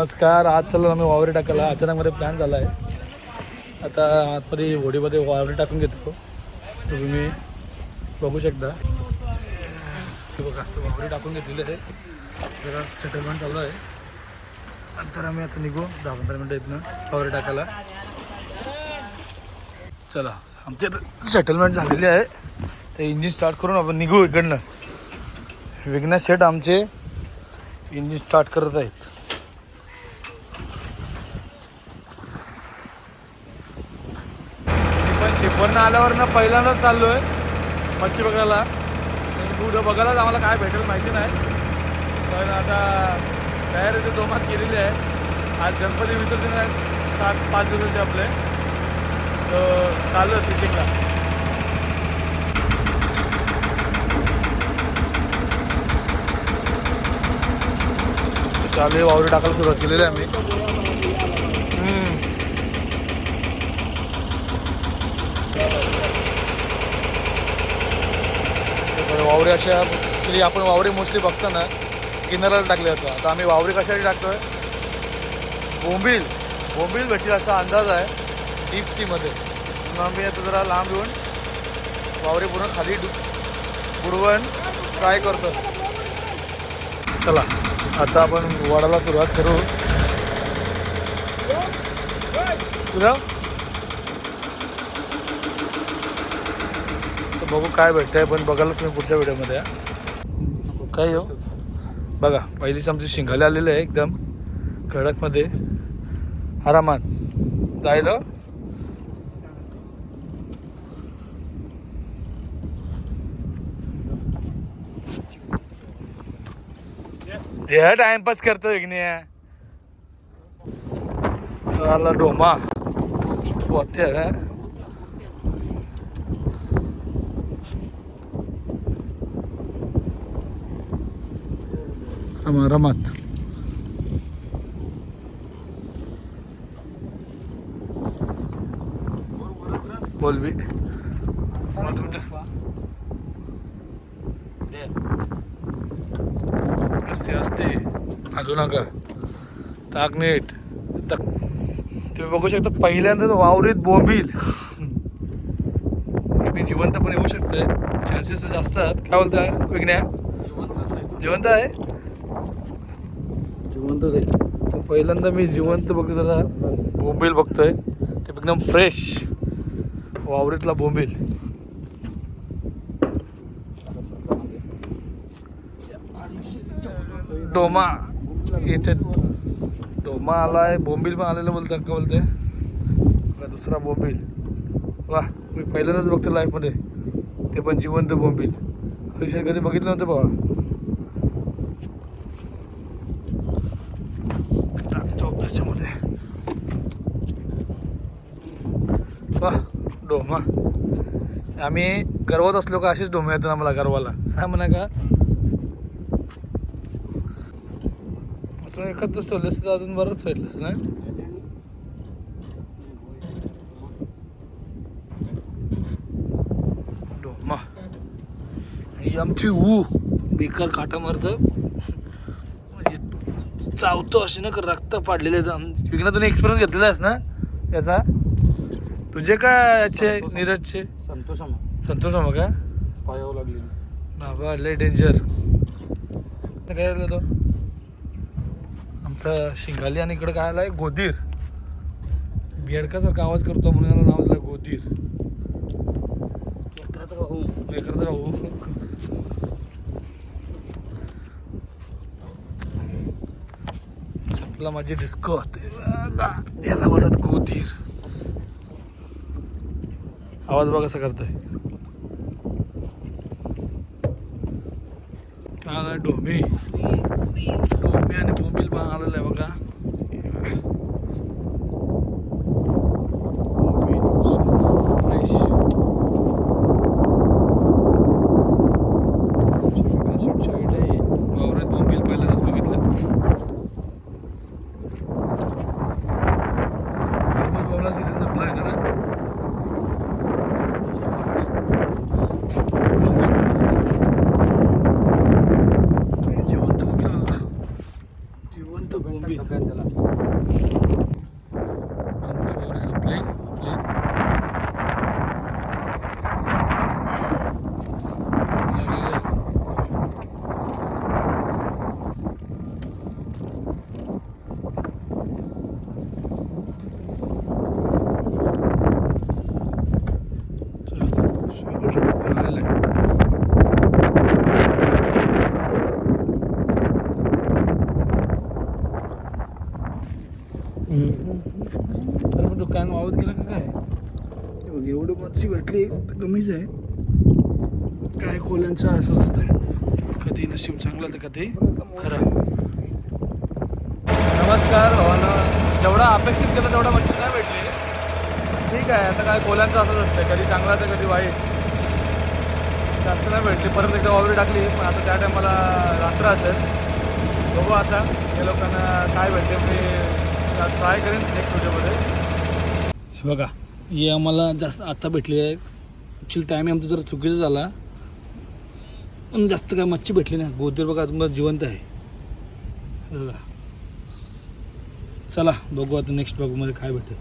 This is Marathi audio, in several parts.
नमस्कार. आज चाललो आम्ही वावरे टाकायला. अचानकमध्ये प्लॅन झाला आहे आता आतमध्ये होडीमध्ये वावरे टाकून घेतो. तुम्ही बघू शकता. हे बघा तो वावरे टाकून घेतलेले आहे. जरा सेटलमेंट चालू आहे. नंतर आम्ही आता निघू. दहा पंधरा मिनटं इथनं वावरे टाकायला. चला आमचे आता सेटलमेंट झालेली आहे. ते इंजिन स्टार्ट करून आपण निघू इकडनं. विघ्नेश शेट आमचे इंजिन स्टार्ट करत आहेत मी पण आल्यावर ना पहिल्यांदाच चाललो आहे मच्छी बघायला. पुढं बघायलाच आम्हाला काय भेटेल माहिती नाही. पण आता तयार ते जोमात केलेली आहे. आज गणपती विसर्जन आहे. सात पाच दिवसाचे आपले. सो चालू आहे फिशिंगला चालू वावरी टाकायला सुरुवात केलेली आहे आम्ही. वावरे अशा ॲक्च्युली आपण वावरे मोस्टली बघतो ना किनाऱ्याला टाकले जातो आता आम्ही वावरे कशासाठी टाकतोय? बोंबील. बोंबील भेटेल असा अंदाज आहे डीप सीमध्ये म्हणून आम्ही आता जरा लांब येऊन वावरे पूर्ण खाली पुरवण ट्राय करतो चला आता आपण वडाला सुरुवात करू. तुझा? बघू काय भेटतंय पण बघायला तुम्ही पुढच्या व्हिडिओमध्ये. काय हो? बघा पहिलीच आमची शिंगाले आलेले आहे एकदम कडकमध्ये. आरामात जायला? जे टाइमपास करतो विघ्ने आला डोमा. वाटते का बी मग तुमचं असते असते। हलू नका ताक नीट तक तुम्ही बघू शकता पहिल्यांदाच वावरीत बोंबील. मी जिवंत पण येऊ शकतंय. चान्सेस जास्त आहेत. काय बोलताय? विज्ञा जिवंत आहे? जिवंतच आहे. पहिल्यांदा मी जिवंत बघ जरा बोंबील बघतोय. ते एकदम फ्रेश वावरीतला बोंबील. डोमा. इथे डोमा आलाय. बोंबील पण आलेलं बोलतात का बोलते दुसरा बोंबील. वा मी पहिल्यांदाच बघतो लाईफमध्ये ते पण जिवंत बोंबील. विषय कधी बघितलं नव्हतं बाबा टाकतो त्याच्यामध्ये वा डोमा. आम्ही गर्वात असलो का असेच डोमे येतात आम्हाला गर्वाला. हा म्हणा का? असं एखादं ठेवलं असतं तर अजून बरंच भेटलं असतं ना डोमा. आणि आमची ऊ बेकार काटा मारतं चावतो असे ना का रक्त पाडलेले विघ्ना तुम्ही एक्सपिरियन्स घेतलेला आहेस ना याचा? तुझे काय याचे नीरजचे? संतोष संतोष का? पायावर लागली बाबा लय डेंजर काय झालं तो? आमचा शिंगाली आणि इकडं काय आलाय? गोदीर बेडकासारखा आवाज करतो म्हणून याला नाव दिलं गोदीर लेकराचा भाऊ. आपला माझी डिस्को याला बोलतात गोदीर आवाज बघा कसा करतोय. काय डोंबी डोमी. डोमी आणि बोंबील पण आलेलं आहे बघा फ्रेश वावरात बोंबील पहिल्यांदाच बघितलं बोंबला सीझन संपला आहे ना रे जिवंत बघितलं जिवंत बोंबील त्याला बघ एवढी मच्छी तर कमीच आहे. काय कोल्यांचं असं असतं. कधी नशीब चांगलं तर कधी खरं. नमस्कार हो जेवढा अपेक्षित केलं तेवढा मच्छी नाही भेटली. ठीक आहे आता काय कोल्यांचं असंच असतं. कधी चांगला तर कधी वाईट. जास्त नाही भेटली. परत एकदा वावरी टाकली पण आता त्या टायमाला रात्र असेल. बघू आता या लोकांना काय भेटते मी ट्राय करेन नेक्स्ट व्हिडिओमध्ये बघा. हे आम्हाला जास्त आत्ता भेटली आहे ॲक्च्युली टाईम आमचा जरा चुकीचा झाला. पण जास्त काय मच्छी भेटली नाही. गोदीर बघा अजून जिवंत आहे. चला बघू आता नेक्स्ट बघूमध्ये काय भेटेल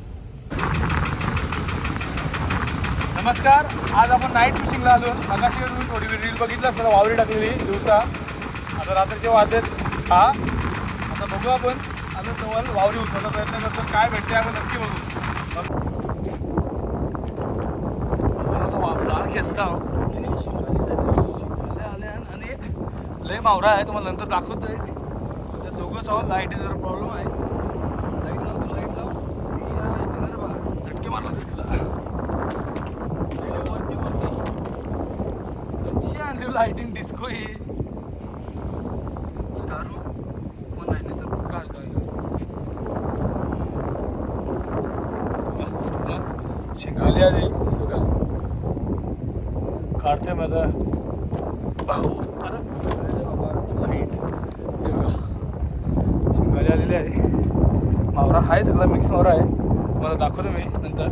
नमस्कार. आज आपण नाईट फिशिंगला आलो आकाशी तुम्ही थोडी रील बघितलं सर वावरी टाकलेली दिवसा. आता रात्रीचे वाजत हा. आता बघू आपण. आता जवळ वावरी उचलायचा प्रयत्न करतो. काय भेटते आपण नक्की बघू मला तो वाप खेचता आले आणि लय मावरा आहे तुम्हाला नंतर दाखवतोय. त्या दोघंच आहोत लाइट जरा प्रॉब्लेम आहे. लाइट लावतो लाइट लाव. बघा. झटके मारला तिथला वरती वरती. कशी आणली लाईटिंग डिस्को ही. दारू? पण नाही तर काय काय शिंगाली आली. माझा. भाऊ अरे लाइट हे शिंगाली आलेली आहे. मावरा आहे सगळा मिक्स मावरा आहे. तुम्हाला दाखवतो मी नंतर.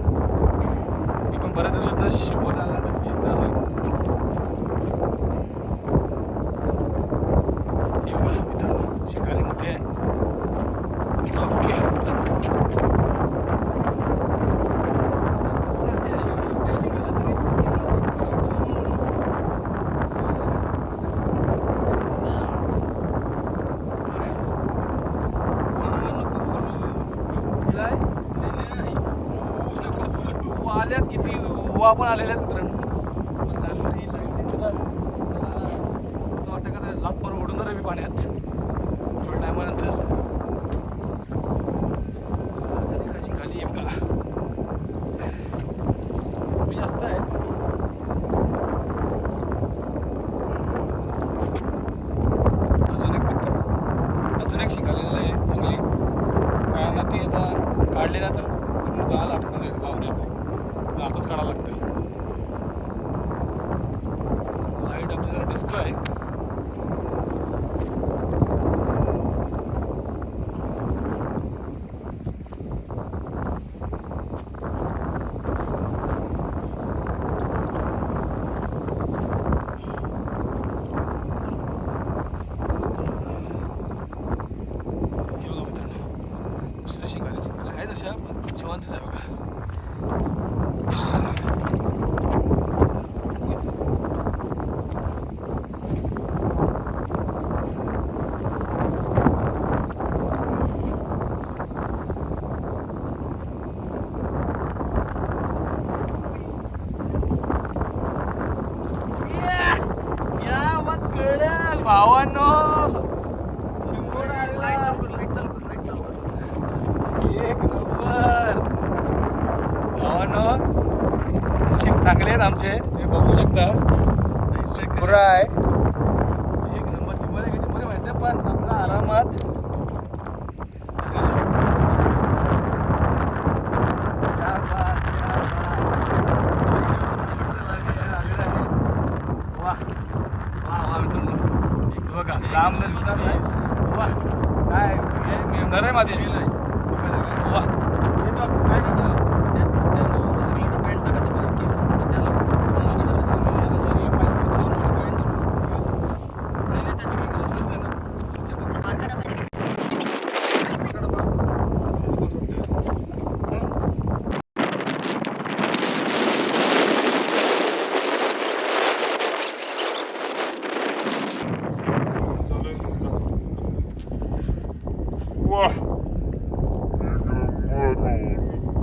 मी पण बऱ्याच दिवसात शिकवून आला fishing आलोय. हे बघा मित्रांनो शिकारी मोठी आहे ओके आल्यात किती आपण पण आलेल्या आहेत मित्रांनो लहानपणी lightning ला, आ, असं वाटतं का ते लाख पर उडून मी पाण्यात थोड्या टायमानंतर झाली खाली खाली आहे बघा मी जास्त आहे अजून एक मित्र अजून एक शिकालेलं आहे चांगली काय ना ती आता काढली ना तर पूर्ण जाल अटकून जाईल बावरी आपली आताच काढावं लागतं लाइट आमची जरा डिस्को आहे हे बघा मित्रांनो दुसरी शिंगाली आहे तशा पण जिवंतच आहे बघा या मत कडक भावांनो शिंगोड आलेला एक नंबर भावांनो शिक चांगले आहेत आमचे. तुम्ही बघू शकता. शिंगोरा आहे. एक नंबर शिंगोरा आहे शिंगोरे माहिती पण आपला आरामात बघा लांब दिसणार नाही वा काय हे आहे माझी. वा हे बघ, काय देतं? वाह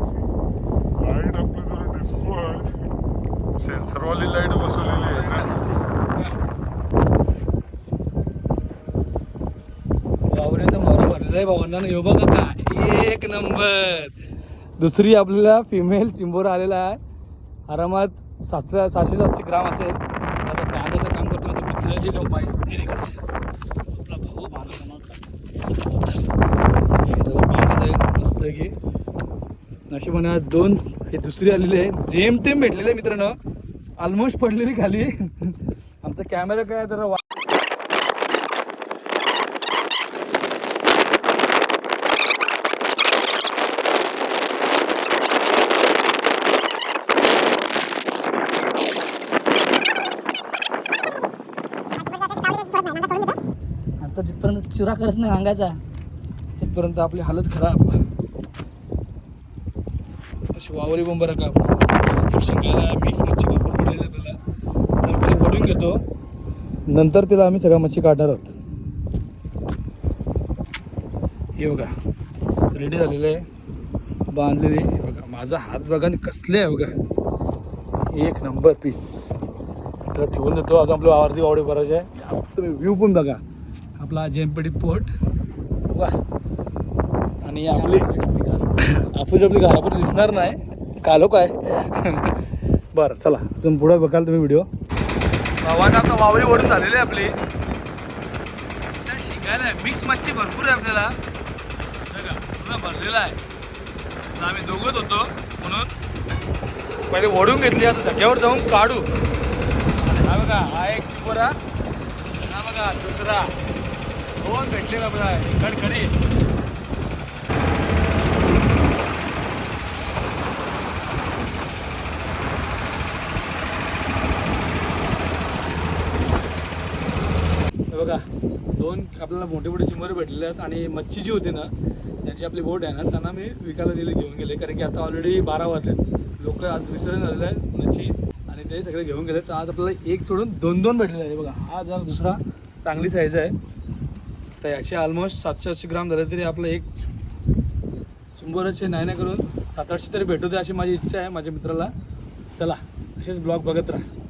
लाइट आपली जरा डिस्को आहे सेन्सरवाली लाइट बसवलेली आहे ना वावरेचा मोहरा भरलेला आहे भावांना ह्यो बघा का एक नंबर. दुसरी आपल्याला फिमेल चिंबोरा आलेला आहे. आरामात सातशे सहाशे सातशे ग्राम असेल. आता बांधाचं काम करतो माझा मित्राची जे आपला भाऊ आहे मस्त की नशिबाने आज दोन हे दुसरी आलेले आहे. जेम तेम भेटलेले मित्रांनो. ऑलमोस्ट पडलेली खाली. आमचा कॅमेरा काय जरा वा- आता जिथपर्यंत चुरा करत नाही अंगाचा. तिथपर्यंत आपली हालत खराब. अशी वावरी बोंबर का शिकायला मिक्स मच्छी भरपूर पडलेली आपल्याला तर पहिले ओढून घेतो. नंतर तिला आम्ही सगळ्या मच्छी काढणार आहोत. हे बघा रेडी झालेलं आहे. बांधलेली हे बघा माझा हात बघा आणि कसले आहे बघा. एक नंबर पीस तर ठेवून देतो. आज आपलं आवर्ती वावडी भरायचे आहे. तुम्ही व्ह्यू पण बघा. आपला जेमपेडी पोर्ट वा आणि आपली आपण आपली घरापर्यंत दिसणार नाही. कालो काय? बरं चला. तुम्ही पुढे बघाल तुम्ही व्हिडिओ आता वावरी ओढून झालेली आहे आपली. शिकायला मिक्स मच्छी भरपूर आहे आपल्याला. बघा पूर्ण भरलेला आहे. आम्ही दोघंच होतो म्हणून. पहिले ओढून घेतली आता धक्क्यावर जाऊन काढू. हा बघा हा एक चिपोरा. हा बघा दुसरा. दोन भेटले का बघा बघा दोन आपल्याला मोठे मोठे चिंबर भेटलेले आहेत आणि मच्छी जी होती ना त्यांची आपली बोट आहे ना त्यांना मी विकायला दिले घेऊन गेले. कारण की आता ऑलरेडी बारा वाजलेत लोक आज विसरून झालेले आहेत मच्छी. आणि ते सगळे घेऊन गेले तर आज आपल्याला एक सोडून दोन दोन भेटलेले आहे बघा हा जर दुसरा चांगली साईज आहे. तर याचे ऑलमोस्ट सातशे आठशे ग्राम झाले तरी आपलं एक शंभरचे नाही नाही करून सात आठशे तरी भेटू दे अशी माझी इच्छा आहे माझ्या मित्राला. चला असेच ब्लॉग बघत राहा.